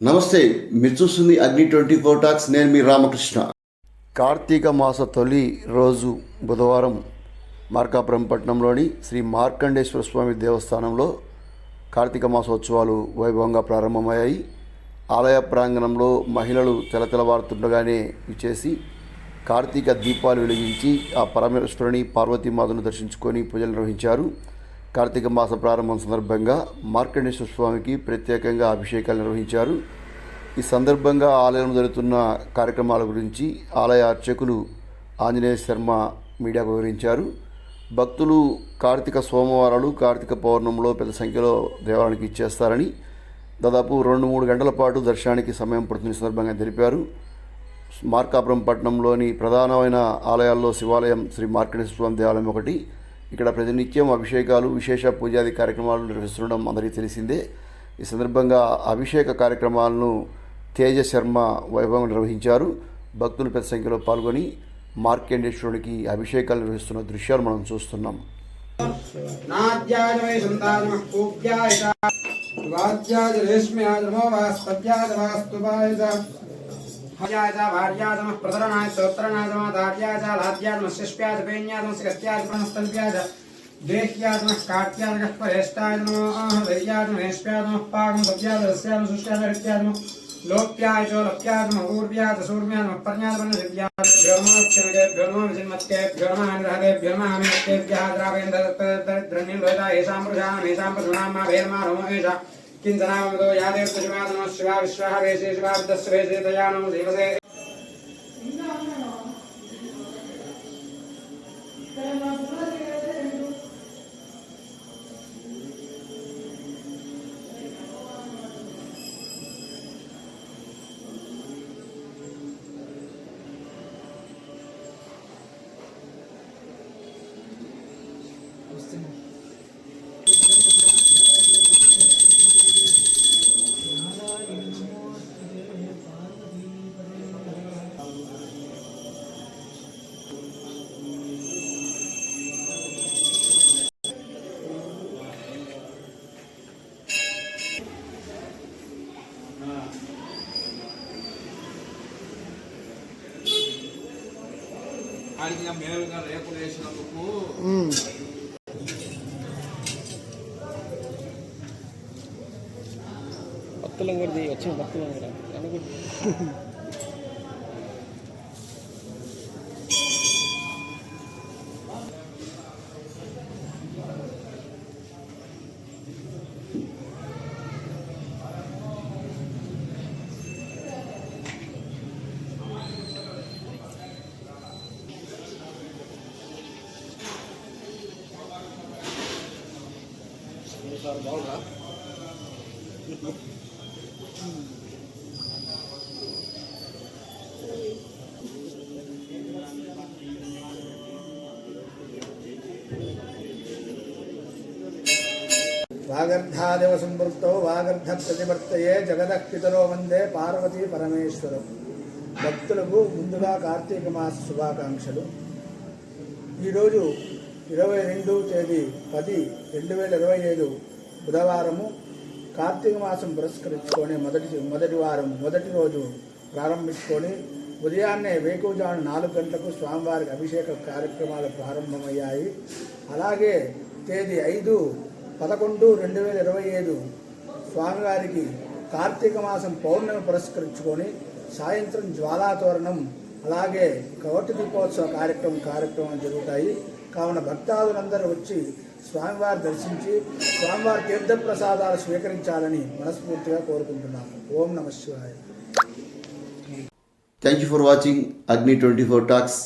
నమస్తే మీరు చూస్తుంది అగ్ని ట్వంటీ ఫోర్ టాక్స్ నేను మీ రామకృష్ణ. కార్తీక మాస తొలి రోజు బుధవారం మార్కాపురం పట్టణంలోని శ్రీ మార్కండేశ్వర స్వామి దేవస్థానంలో కార్తీక మాసోత్సవాలు వైభవంగా ప్రారంభమయ్యాయి. ఆలయ ప్రాంగణంలో మహిళలు తెలతెలవారుతుండగానే విచేసి కార్తీక దీపాలు వెలిగించి ఆ పరమేశ్వరుని పార్వతీమాతను దర్శించుకొని పూజలు నిర్వహించారు. కార్తీక మాస ప్రారంభం సందర్భంగా మార్కండేశ్వర స్వామికి ప్రత్యేకంగా అభిషేకాలు నిర్వహించారు. ఈ సందర్భంగా ఆలయంలో జరుగుతున్న కార్యక్రమాల గురించి ఆలయ అర్చకులు ఆంజనేయ శర్మ మీడియాకు వివరించారు. భక్తులు కార్తీక సోమవారాలు కార్తీక పౌర్ణంలో పెద్ద సంఖ్యలో దేవాలయానికి ఇచ్చేస్తారని దాదాపు రెండు మూడు గంటల పాటు దర్శనానికి సమయం పడుతున్న సందర్భంగా తెలిపారు. మార్కాపురం పట్టణంలోని ప్రధానమైన ఆలయాల్లో శివాలయం శ్రీ మార్కండేశ్వర స్వామి దేవాలయం ఒకటి ఇక్కడ ప్రతినిత్యం అభిషేకాలు విశేష పూజాది కార్యక్రమాలు నిర్వహిస్తుండడం అందరికీ తెలిసిందే. ఈ సందర్భంగా అభిషేక కార్యక్రమాలను తేజ శర్మ వైభవం నిర్వహించారు. భక్తులు పెద్ద సంఖ్యలో పాల్గొని మార్కండేశ్వరుడికి అభిషేకాలు నిర్వహిస్తున్న దృశ్యాలు మనం చూస్తున్నాం. నాద్యాయ వై సంతానమః పూజ్యాయ వాద్యాయ రేష్మ్యాయ నమో వాస్పద్యాయ వాస్తువాయ హయాయ భార్యాయ నమః ప్రధరణాయ స్తోత్రణాయ నమః దార్యాయ లాద్యాయ నమః శిష్ప్యాయ పేన్యాయ నమః శిరస్యాయ ప్రణస్తల్ప్యాయ దేహ్యాయ నమః కాట్యాయ నమః పరేష్టాయ నమో వైర్యాయ నమః హేష్ప్యాయ నమః పాకం భవ్యాయ రస్యాయ నమః సుష్యాయ హరిత్యాయ నమః లోప్యాయ చ లప్యాయ నమః ఊర్వ్యాయ చ సూర్మ్యాయ నమః పర్ణ్యాయ నమః దివ్యాయ భ్యోమోక్షణగేభ్యో నమః విజిన్మత్యేభ్యో నమః నిరహదేభ్యో నమః అమిత్యేభ్యः ద్రావేంద్రద్రన్నిర్వహితా ఏషాం పురుషాణం ఏషాం పశూనాం మా భేర్మా నమో ఏషా किञ्चनामतो यादेव शिवा नमः शिवा विश्वः वेशे शिवा विद्यस्य वेशे तया नमो देवसे ఆడికి మేలుగా రేపులు వేసినందుకు భక్తులం కూడా వచ్చిన భక్తులం కూడా అనుకుంటు వాగర్ధాదేవ సంవృత్తౌ వాగర్ధ ప్రతివర్తయే జగదః పితరో వందే పార్వతీ పరమేశ్వరం. భక్తులకు ముందుగా కార్తీక మాస శుభాకాంక్షలు. ఈరోజు ఇరవై రెండు తేదీ పది రెండు వేల ఇరవై ఐదు బుధవారము కార్తీక మాసం పురస్కరించుకొని మొదటి మొదటి వారం మొదటి రోజు ప్రారంభించుకొని ఉదయాన్నే వేకువజాము నాలుగు గంటలకు స్వామివారికి అభిషేక కార్యక్రమాలు ప్రారంభమయ్యాయి. అలాగే తేదీ ఐదు పదకొండు రెండు వేల ఇరవై ఐదు స్వామివారికి కార్తీక మాసం పౌర్ణమి పురస్కరించుకొని సాయంత్రం జ్వాలాతోరణం అలాగే కవటి దీపోత్సవ కార్యక్రమం కార్యక్రమం జరుగుతాయి. కావున భక్తాదులందరూ వచ్చి స్వామివారి దర్శించి స్వామివారి తీర్థప్రసాదాలు స్వీకరించాలని మనస్ఫూర్తిగా కోరుకుంటున్నాము ఓం నమ శివాయ. Thank you for watching Agni twenty four talks